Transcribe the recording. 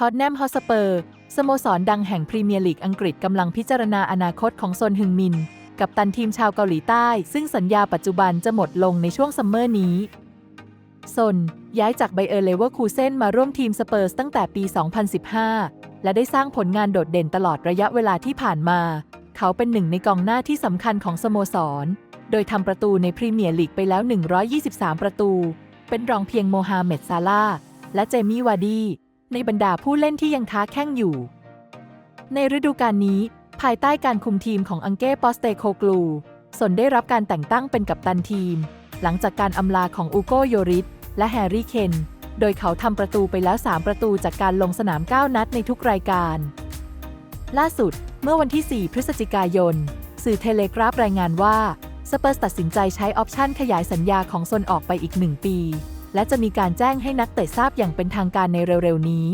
ท็อตแนมฮอสเปอร์ สโมสรดังแห่งพรีเมียร์ลีกอังกฤษกำลังพิจารณาอนาคตของซนฮึงมิน กับตันทีมชาวเกาหลีใต้ ซึ่งสัญญาปัจจุบันจะหมดลงในช่วงซัมเมอร์นี้ซนย้ายจากไบเออร์เลเวอร์คูเซนมาร่วมทีมสเปอร์สตั้งแต่ปี 2015 และได้สร้างผลงานโดดเด่นตลอดระยะเวลาที่ผ่านมา เขาเป็นหนึ่งในกองหน้าที่สำคัญของสโมสร โดยทำประตูในพรีเมียร์ลีกไปแล้ว 123 ประตู เป็นรองเพียงโมฮาเหม็ดซาลาห์และเจมี่วาดี ในบรรดาผู้เล่นที่ยังค้าแข้งอยู่ ในฤดูกาลนี้ ภายใต้การคุมทีมของอังเก้ปอสเตโคกลู สนได้รับการแต่งตั้งเป็นกัปตันทีม หลังจากการอำลาของอูโกโยริสและแฮร์รี่เคน โดยเขาทำประตูไปแล้ว 3 ประตูจากการลงสนาม 9 นัดในทุกรายการ ล่าสุดเมื่อวันที่ 4 พฤศจิกายน สื่อเทเลกราฟรายงานว่าสเปอร์สตัดสินใจใช้ออปชันขยายสัญญาของซนออกไปอีกหนึ่งปี และจะมีการแจ้งให้นักเตะทราบอย่างเป็นทางการในเร็วๆนี้